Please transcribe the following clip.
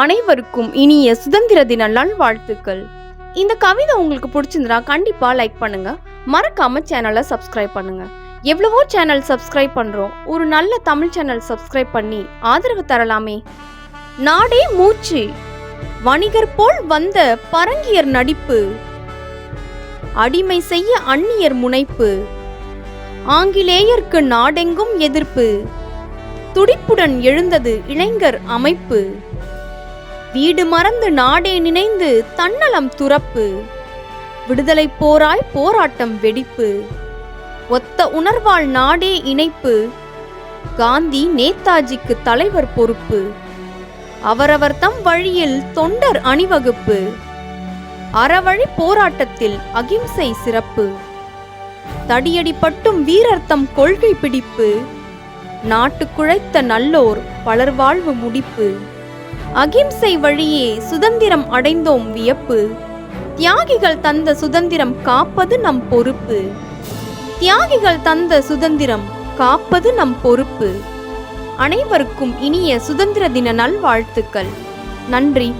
அனைவருக்கும் இனிய சுதந்திர தின நல்வாழ்த்துக்கள். இந்த கவிதை உங்களுக்கு பிடிச்சிருந்தா கண்டிப்பா லைக் பண்ணுங்க. மறக்காம சேனலை சப்ஸ்கிரைப் பண்ணுங்க. எவ்வளவோ சேனல் சப்ஸ்கிரைப் பண்றோம். ஒரு நல்ல தமிழ் சேனல் சப்ஸ்கிரைப் பண்ணி ஆதரவு தரலாமே. நாடே மூச்சு. வணிகர் போல் வந்த பரங்கியர் நடிப்பு. அடிமை செய்ய அந்நியர் முனைப்பு. ஆங்கிலேயர்க்கு நாடெங்கும் எதிர்ப்பு. துடிப்புடன் எழுந்தது இளைஞர் அமைப்பு. வீடு மறந்து நாடே நினைந்து தன்னலம் துறப்பு. விடுதலை போராய் போராட்டம் வெடிப்பு. ஒத்த உணர்வால் நாடே இணைப்பு. காந்தி நேதாஜிக்கு தலைவர் பொறுப்பு. அவரவர் தம் வழியில் தொண்டர் அணிவகுப்பு. அறவழி போராட்டத்தில் அகிம்சை சிறப்பு. தடியடிப்பட்டும் வீரர் தம் கொள்கை பிடிப்பு. நாட்டு குழைத்த நல்லோர் பலர் வாழ்வு முடிப்பு. அகிம்சை வழியே சுதந்திரம் அடைந்தோம் வியப்பு. தியாகிகள் தந்த சுதந்திரம் காப்பது நம் பொறுப்பு. தியாகிகள் தந்த சுதந்திரம் காப்பது நம் பொறுப்பு. அனைவருக்கும் இனிய சுதந்திர தின நல்வாழ்த்துக்கள். நன்றி.